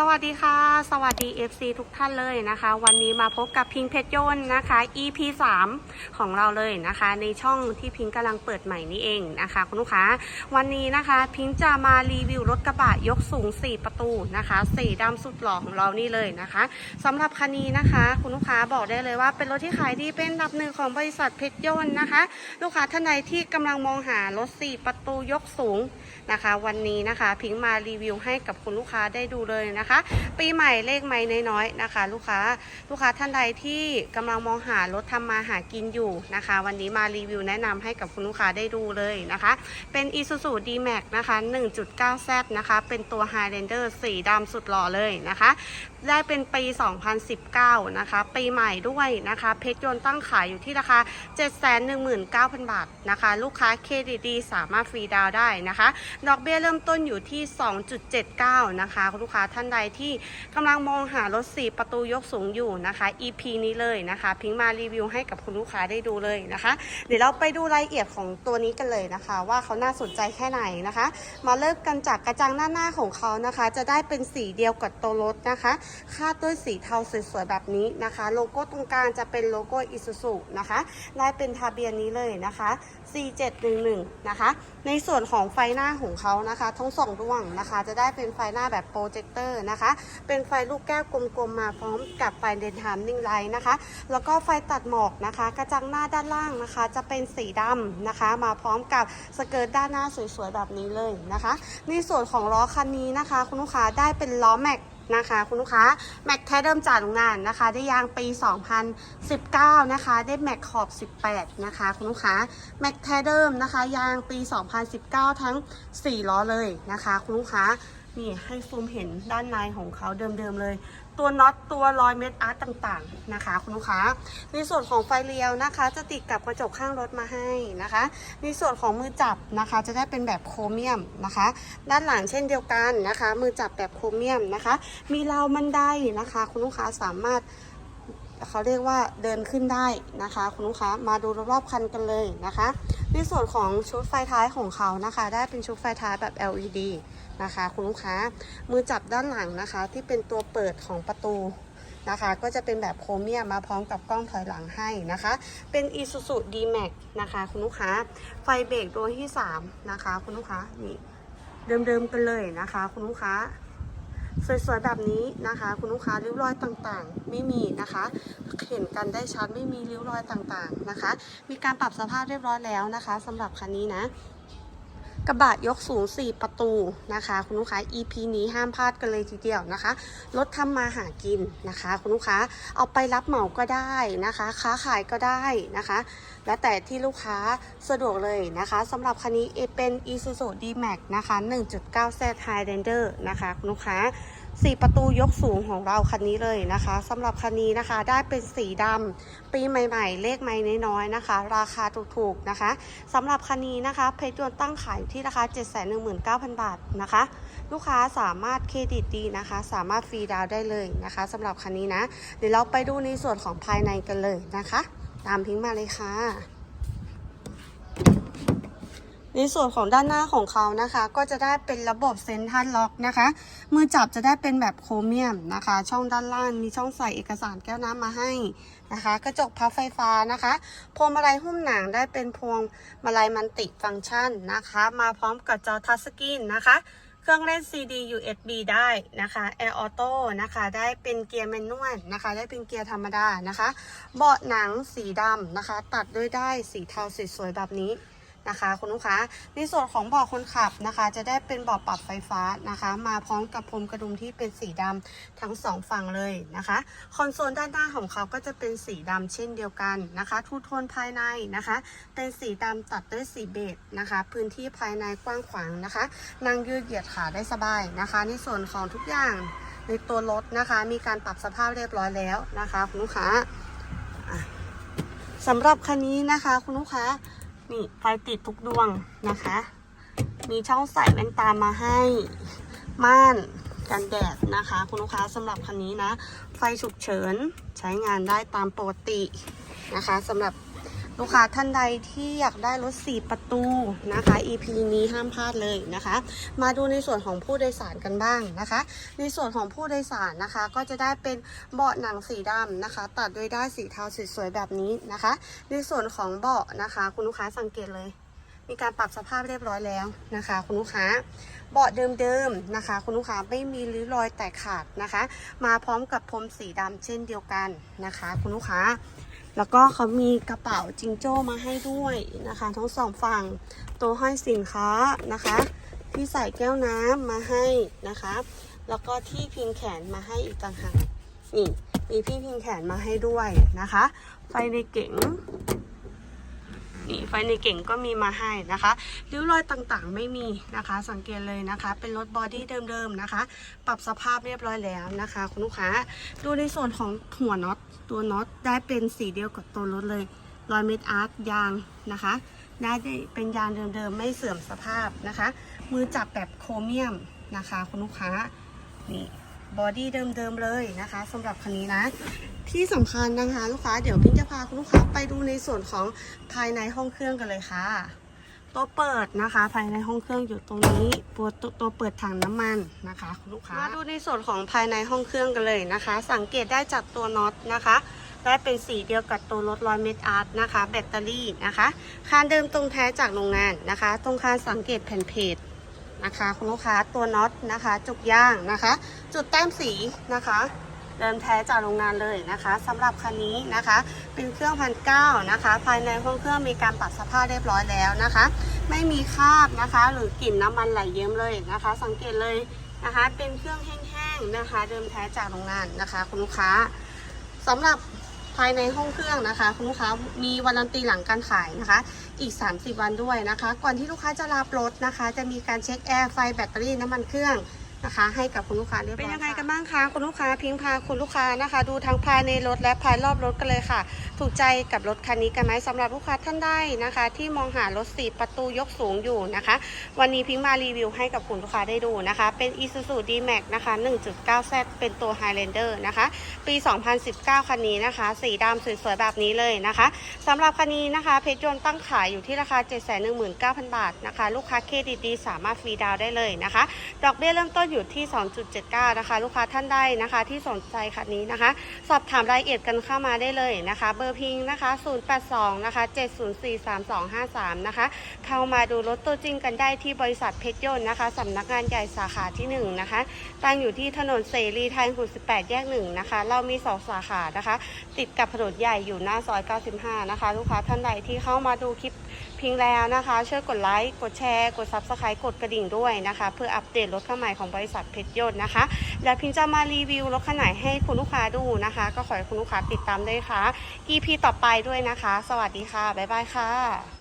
สวัสดีค่ะ สวัสดี FC ทุกท่านเลยนะคะ วันนี้มาพบกับพิงเพชรยนต์นะคะ EP 3 ของเราเลยนะคะ ในช่องที่พิงกำลังเปิดใหม่นี้เองนะคะ คุณลูกค้า วันนี้นะคะพิงจะมารีวิวรถกระบะยกสูง 4 ประตูนะคะสีดำสุดหล่อของเรานี่เลยนะคะสำหรับคันนี้นะคะ คุณลูกค้าบอกได้เลยว่าเป็นรถที่ขายดีเป็นอันดับหนึ่งของบริษัทเพชรยนต์นะคะ ลูกค้าท่านใดที่กำลังมองหารถ 4 ประตูยกสูงนะคะ วันนี้นะคะ พิงมารีวิวให้กับคุณลูกค้าได้ดูเลยนะคะปีใหม่เลขไม่น้อยๆนะคะ ลูกค้าลูกค้าท่านใดที่กำลังมองหารถทำมาหากินอยู่นะคะ วันนี้มารีวิวแนะนำให้กับคุณลูกค้าได้ดูเลยนะคะ เป็น Isuzu D-Max นะคะ 1.9Z นะคะ เป็นตัว Highlander สีดำสุดหล่อเลยนะคะ ได้เป็นปี 2019 นะคะ ปีใหม่ด้วยนะคะ เพชรยนต์ตั้งขายอยู่ที่ราคา 719,000 บาทนะคะ ลูกค้าเครดิตดีสามารถฟรีดาวได้นะคะ ดอกเบี้ยเริ่มต้นอยู่ที่ 2.79 นะคะ ลูกค้าท่านใดที่กำลังมองหารถ 4 ประตูยกสูงอยู่นะคะ EP นี้เลยนะคะ พิงมารีวิวให้กับคุณลูกค้าได้ดูเลยนะคะ เดี๋ยวเราไปดูรายละเอียดของตัวนี้กันเลยนะคะ ว่าเขาน่าสนใจแค่ไหนนะคะ มาเริ่มกันจากกระจังหน้าหน้าของเขานะคะ จะได้เป็นสีเดียวกับตัวรถนะคะคาดด้วยสีเทาสวยๆแบบนี้นะคะ โลโก้ตรงกลางจะเป็นโลโก้อิซูซุนะคะได้เป็นทะเบียนนี้เลยนะคะ C711 นะคะ ในส่วนของไฟหน้าของเขานะคะ ทั้งสองดวงนะคะ จะได้เป็นไฟหน้าแบบโปรเจคเตอร์นะคะ เป็นไฟลูกแก้วกลมๆมาพร้อมกับไฟเดนทามนิ่งไลท์นะคะ แล้วก็ไฟตัดหมอกนะคะ กระจังหน้าด้านล่างนะคะ จะเป็นสีดำนะคะ มาพร้อมกับสเกิร์ตด้านหน้าสวยๆแบบนี้เลยนะคะ ในส่วนของล้อคันนี้นะคะ คุณลูกค้าได้เป็นล้อแม็กนะคะคุณลูกค้าแม็กแท้เดิมจากโรงงานนะคะ ได้ยางปี 2019 นะคะ ได้แม็กขอบ 18 นะคะ คุณลูกค้าแม็กแท้เดิมนะคะ ยางปี 2019 ทั้ง 4 ล้อเลยนะคะ คุณลูกค้า นี่ให้ซูมเห็นด้านในของเขาเดิมๆเลย ตัวน็อตตัวรอยเม็ดอาร์ตต่างๆนะคะ คุณลูกค้า ในส่วนของไฟเลี้ยวนะคะ จะติดกับกระจกข้างรถมาให้นะคะ ในส่วนของมือจับนะคะ จะได้เป็นแบบโครเมียมนะคะ ด้านหลังเช่นเดียวกันนะคะ มือจับแบบโครเมียมนะคะ มีราวบันไดนะคะ คุณลูกค้าสามารถเขาเรียกว่าเดินขึ้นได้นะคะ คุณลูกค้ามาดูรอบๆคันกันเลยนะคะ ในส่วนของชุดไฟท้ายของเขานะคะ ได้เป็นชุดไฟท้ายแบบ LED นะคะ คุณลูกค้ามือจับด้านหลังนะคะ ที่เป็นตัวเปิดของประตูนะคะ ก็จะเป็นแบบโครเมียมมาพร้อมกับกล้องถอยหลังให้นะคะ เป็น Isuzu D-Max นะคะ คุณลูกค้าไฟเบรกตัวที่ 3 นะคะ คุณลูกค้านี่เดิมๆกันเลยนะคะ คุณลูกค้าสวยๆแบบนี้นะคะ คุณลูกค้าริ้วรอยต่างๆ ไม่มีนะคะ เห็นกันได้ชัดไม่มีริ้วรอยต่างๆนะคะ มีการปรับสภาพเรียบร้อยแล้วนะคะสำหรับคันนี้นะ กระบะยกสูง 4 ประตูนะคะ คุณลูกค้า EP นี้ห้ามพลาดกันเลยทีเดียวนะคะรถทำมาหากินนะคะ คุณลูกค้าเอาไปรับเหมาก็ได้นะคะ ค้าขายก็ได้นะคะ แล้วแต่ที่ลูกค้าสะดวกเลยนะคะสำหรับคันนี้เป็น Isuzu D-Max นะคะ 1.9Z Highlander นะคะ คุณลูกค้า 4 ประตูยกสูงของเราคันนี้เลยนะคะสำหรับคันนี้นะคะได้เป็นสีดำปีใหม่ๆ เลขไม่น้อยๆนะคะ ราคาถูกๆนะคะสำหรับคันนี้นะคะเพชรยนต์ตั้งขายอยู่ที่ราคา 719,000 บาทนะคะ ลูกค้าสามารถเครดิตดีนะคะ สามารถฟรีดาวได้เลยนะคะสำหรับคันนี้นะ เดี๋ยวเราไปดูในส่วนของภายในกันเลยนะคะ ตามพิงมาเลยค่ะ ในส่วนของด้านหน้าของเขานะคะ ก็จะได้เป็นระบบเซ็นทรัลล็อกนะคะ มือจับจะได้เป็นแบบโครเมียมนะคะ ช่องด้านล่างมีช่องใส่เอกสารแก้วน้ำมาให้นะคะ กระจกพับไฟฟ้านะคะพวงมาลัยหุ้มหนังได้เป็นพวงมาลัยมันติฟังก์ชันนะคะ มาพร้อมกับจอทัชสกรีนนะคะเครื่องเล่น CD USB ได้นะคะ Air Auto นะคะ ได้เป็นเกียร์แมนนวลนะคะ ได้เป็นเกียร์ธรรมดานะคะ เบาะหนังสีดำนะคะ ตัดด้วยได้สีเทาสวยๆแบบนี้ นะคะคุณลูกค้าในส่วนของเบาะคนขับนะคะ จะได้เป็นเบาะปรับไฟฟ้านะคะ มาพร้อมกับพรมกระดุมที่เป็นสีดำทั้งสองฝั่งเลยนะคะคอนโซลด้านหน้าของเขาก็จะเป็นสีดำเช่นเดียวกันนะคะทูโทนภายในนะคะ เป็นสีดำตัดด้วยสีเบจนะคะ พื้นที่ภายในกว้างขวางนะคะนั่งยืดเหยียดขาได้สบายนะคะ ในส่วนของทุกอย่างในตัวรถนะคะ มีการปรับสภาพเรียบร้อยแล้วนะคะ คุณลูกค้าสำหรับคันนี้นะคะ คุณลูกค้า นี่ไฟติดทุกดวงนะคะ มีช่องใส่แว่นตามาให้ ม่านกันแดดนะคะ คุณลูกค้าสำหรับคันนี้นะ ไฟฉุกเฉินใช้งานได้ตามปกตินะคะสำหรับ ลูกค้าท่านใดที่อยากได้รถ 4 ประตูนะคะ EP นี้ห้ามพลาดเลยนะคะ มาดูในส่วนของผู้โดยสารกันบ้างนะคะ ในส่วนของผู้โดยสารนะคะ ก็จะได้เป็นเบาะหนังสีดำนะคะ ตัดด้วยด้ายสีเทาสวยๆแบบนี้นะคะ ในส่วนของเบาะนะคะ คุณลูกค้าสังเกตเลย มีการปรับสภาพเรียบร้อยแล้วนะคะ คุณลูกค้าเบาะเดิมๆนะคะ คุณลูกค้าไม่มีริ้วรอยแตกขาดนะคะ มาพร้อมกับพรมสีดำเช่นเดียวกันนะคะ คุณลูกค้า แล้วก็เขามีกระเป๋าจิงโจ้มาให้ด้วยนะคะ ทั้งสองฝั่งตัวห้อยสินค้านะคะ ที่ใส่แก้วน้ำมาให้นะคะ แล้วก็ที่พิงแขนมาให้อีกต่างหากนี่มีพี่พิงแขนมาให้ด้วยนะคะ ไฟในเก๋ง นี่ไฟในเก่งก็มีมาให้นะคะริ้วรอยต่างๆไม่มีนะคะ สังเกตเลยนะคะ เป็นรถบอดี้เดิมๆนะคะ ปรับสภาพเรียบร้อยแล้วนะคะ คุณลูกค้าดูในส่วนของหัวน็อตตัวน็อตได้เป็นสีเดียวกับตัวรถเลยรอยเม็ดอาร์ตยางนะคะได้เป็นยางเดิมๆ ไม่เสื่อมสภาพนะคะ มือจับแบบโครเมียมนะคะ คุณลูกค้านี่ บอดี้เดิมๆเลยนะคะสำหรับคันนี้นะ ที่สำคัญนะคะ ลูกค้าเดี๋ยวพิงจะพาคุณลูกค้าไปดูในส่วนของภายในห้องเครื่องกันเลยค่ะ ตัวเปิดนะคะ ภายในห้องเครื่องอยู่ตรงนี้ตัวตัวเปิดถังน้ำมันนะคะคุณลูกค้ามาดูในส่วนของภายในห้องเครื่องกันเลยนะคะ สังเกตได้จากตัวน็อตนะคะได้เป็นสีเดียวกับตัวรถร้อยเมตรอาร์ตนะคะ แบตเตอรี่นะคะ คานเดิมตรงแท้จากโรงงานนะคะ ตรงคานสังเกตแผ่นเพจ นะคะคุณลูกค้าตัวน็อตนะคะ จุกย่างนะคะ จุดแต้มสีนะคะ เดิมแท้จากโรงงานเลยนะคะสำหรับคันนี้นะคะ เป็นเครื่องพันเก้านะคะ ภายในห้องเครื่องมีการปรับสภาพเรียบร้อยแล้วนะคะ ไม่มีคราบนะคะ หรือกลิ่นน้ำมันไหลเยิ้มเลยนะคะ สังเกตเลยนะคะ เป็นเครื่องแห้งๆนะคะ เดิมแท้จากโรงงานนะคะ คุณลูกค้าสำหรับ ภายในห้องเครื่องนะคะ คุณลูกค้ามีวารันตีหลังการขายนะคะ อีก 30 วันด้วยนะคะ ก่อนที่ลูกค้าจะรับรถนะคะ จะมีการเช็คแอร์ไฟแบตเตอรี่น้ำมันเครื่อง นะคะ ให้กับคุณลูกค้าเรียบร้อยเป็นยังไงกันบ้างคะคุณลูกค้าพิงพาคุณลูกค้านะคะ ดูทั้งภายในรถและภายรอบรถกันเลยค่ะ ถูกใจกับรถคันนี้กันไหมสำหรับลูกค้าท่านใดนะคะ ที่มองหารถสีประตูยกสูงอยู่นะคะ วันนี้พิงมารีวิวให้กับคุณลูกค้าได้ดูนะคะ เป็น Isuzu D-Max นะคะ 1.9Z เป็นตัว Highlander นะคะ ปี 2019 คันนี้นะคะ สีดำสวยๆแบบนี้เลยนะคะสำหรับคันนี้นะคะ เพชรยนต์ตั้งขายอยู่ที่ราคา 719,000 บาทนะคะ ลูกค้าเครดิตดีสามารถฟรีดาวน์ได้เลยนะคะ ดอกเบี้ยเริ่มต้นอยู่ที่ 2.79 นะคะ ลูกค้าท่านใดนะคะ ที่สนใจคันนี้นะคะ สอบถามรายละเอียดกันเข้ามาได้เลยนะคะ เบอร์พิงนะคะ 082 นะคะ 7043253 นะคะ เข้ามาดูรถตัวจริงกันได้ที่บริษัทเพชรยนต์นะคะสำนักงานใหญ่สาขาที่ 1 นะคะ ตั้งอยู่ที่ถนนเสรีไทย68 แยก 1 นะคะ เรามี 2 สาขานะคะ ติดกับถนนใหญ่อยู่หน้าซอย 95 นะคะ ลูกค้าท่านใดที่เข้ามาดูคลิปพิงแล้วนะคะ ช่วยกดไลค์ กดแชร์ กด Subscribe กดกระดิ่งด้วยนะคะ เพื่ออัปเดตรถคันใหม่ของบริษัทเพชรยศนะคะ และพิงจะมารีวิวรถคันไหนให้คุณลูกค้าดูนะคะ ก็ขอให้คุณลูกค้าติดตามด้วยค่ะ EP ต่อไปด้วยนะคะ สวัสดีค่ะ บ๊ายบายค่ะ